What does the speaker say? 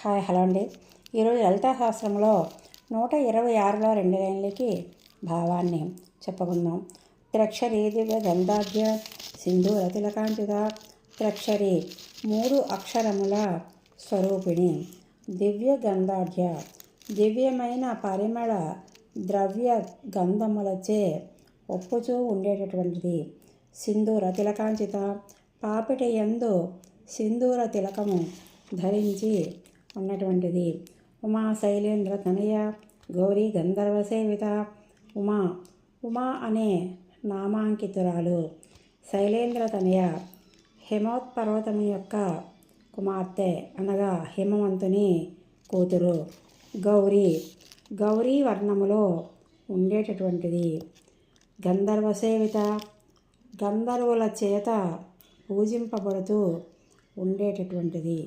Hi hello అండి. ఈరోజు లలితాశాస్త్రంలో నూట ఇరవై ఆరులో రెండు లైన్లకి భావాన్ని చెప్పుకుందాం. త్రక్షరి దివ్య గంధాభ్య సింధూర తిలకాంతిత త్రక్షరి మూడు అక్షరముల స్వరూపిణి. దివ్య గంధాఢ్య దివ్యమైన పరిమళ ద్రవ్య గంధములచే ఒప్పుచూ ఉండేటటువంటిది. సింధూర తిలకాంచిత పాపిట ఎందు సింధూర తిలకము ధరించి ఉన్నటువంటిది ఉమా శైలేంద్ర తనయ గౌరీ గంధర్వ సేవిత ఉమా ఉమా అనే నామాంకితురాలు. శైలేంద్ర తనయ హిమోత్పర్వతం యొక్క కుమార్తె అనగా హిమవంతుని కూతురు. గౌరీ గౌరీ వర్ణములో ఉండేటటువంటిది. గంధర్వ సేవిత గంధర్వుల చేత పూజింపబడుతూ ఉండేటటువంటిది.